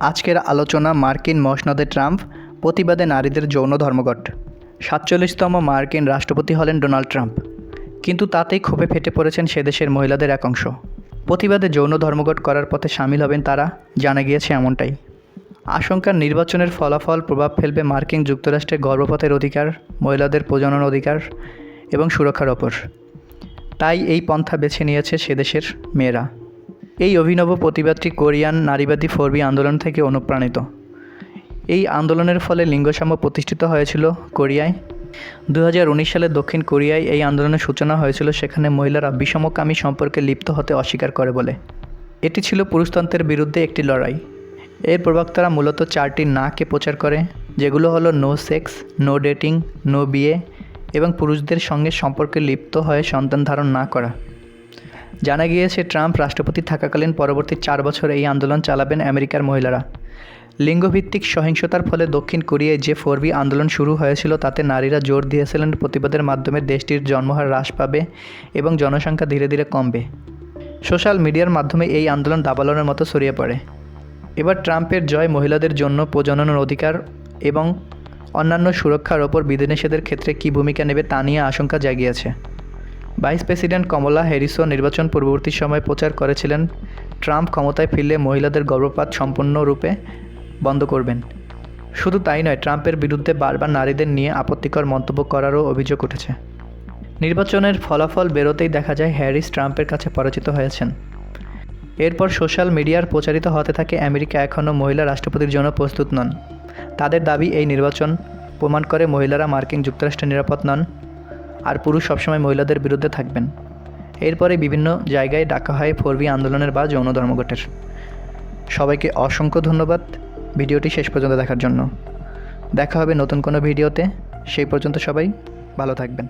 আজকের আলোচনা মার্কিন মসনদে ট্রাম্প, প্রতিবাদে নারীদের যৌন ধর্মঘট। সাতচল্লিশতম মার্কিন রাষ্ট্রপতি হলেন ডোনাল্ড ট্রাম্প। কিন্তু তাতেই ক্ষোভে ফেটে পড়েছেন সে দেশের মহিলাদের এক অংশ। প্রতিবাদে যৌন ধর্মঘট করার পথে সামিল হবেন তারা, জানা গিয়েছে এমনটাই। আশঙ্কার নির্বাচনের ফলাফল প্রভাব ফেলবে মার্কিন যুক্তরাষ্ট্রের গর্ভপাতের অধিকার, মহিলাদের প্রজনন অধিকার এবং সুরক্ষার ওপর। তাই এই পন্থা বেছে নিয়েছে সে দেশের মেয়েরা। এই অভিনব প্রতিবাদটি কোরিয়ান নারীবাদী ফোরবি আন্দোলন থেকে অনুপ্রাণিত। এই আন্দোলনের ফলে লিঙ্গসাম্য প্রতিষ্ঠিত হয়েছিল কোরিয়ায়। দু হাজার উনিশ সালে দক্ষিণ কোরিয়ায় এই আন্দোলনের সূচনা হয়েছিল, সেখানে মহিলারা বিষমকামী সম্পর্কে লিপ্ত হতে অস্বীকার করে বলে। এটি ছিল পুরুষতন্ত্রের বিরুদ্ধে একটি লড়াই। এর প্রবক্তারা মূলত চারটি নাকে প্রচার করে, যেগুলো হলো no sex, no dating, no বিয়ে এবং পুরুষদের সঙ্গে সম্পর্কে লিপ্ত হয়ে সন্তান ধারণ না করা। জানা গিয়েছে, ট্রাম্প রাষ্ট্রপতি থাকাকালীন পরবর্তী চার বছর এই আন্দোলন চালাবেন আমেরিকার মহিলারা। লিঙ্গভিত্তিক সহিংসতার ফলে দক্ষিণ কোরিয়ায় যে ফোরবি আন্দোলন শুরু হয়েছিল, তাতে নারীরা জোর দিয়েছিলেন প্রতিবাদের মাধ্যমে দেশটির জন্মহার হ্রাস পাবে এবং জনসংখ্যা ধীরে ধীরে কমবে। সোশ্যাল মিডিয়ার মাধ্যমে এই আন্দোলন দাবালনের মতো ছড়িয়ে পড়ে। এবার ট্রাম্পের জয় মহিলাদের জন্য প্রজননের অধিকার এবং অন্যান্য সুরক্ষার ওপর বিধিনিষেধের ক্ষেত্রে কী ভূমিকা নেবে তা নিয়ে আশঙ্কা জাগিয়েছে। ভাইস প্রেসিডেন্ট কমলা হ্যারিসও নির্বাচন পূর্ববর্তী সময় প্রচার করেছিলেন। ট্রাম্প ক্ষমতায় ফিরলে মহিলাদের গর্ভপাত সম্পূর্ণরূপে বন্ধ করবেন। শুধু তাই নয়, ট্রাম্পের বিরুদ্ধে বারবার নারীদের নিয়ে আপত্তিকর মন্তব্য করারও অভিযোগ উঠেছে। নির্বাচনের ফলাফল বেরোতেই দেখা যায়, হ্যারিস ট্রাম্পের কাছে পরাজিত হয়েছেন। এরপর সোশ্যাল মিডিয়ার প্রচারিত হতে থাকে, আমেরিকা এখনও মহিলা রাষ্ট্রপতির জন্য প্রস্তুত নন। তাদের দাবি, এই নির্বাচন প্রমাণ করে মহিলারা মার্কিন যুক্তরাষ্ট্রে নিরাপদ নন। আর পুরুষ সবসময় মহিলাদের বিরুদ্ধে থাকবেন। এরপরে বিভিন্ন জায়গায় ডাকা হয় ফোরবি আন্দোলনের বা যৌন ধর্মঘটের। সবাইকে অসংখ্য ধন্যবাদ ভিডিওটি শেষ পর্যন্ত দেখার জন্য। দেখা হবে নতুন কোনো ভিডিওতে। সেই পর্যন্ত সবাই ভালো থাকবেন।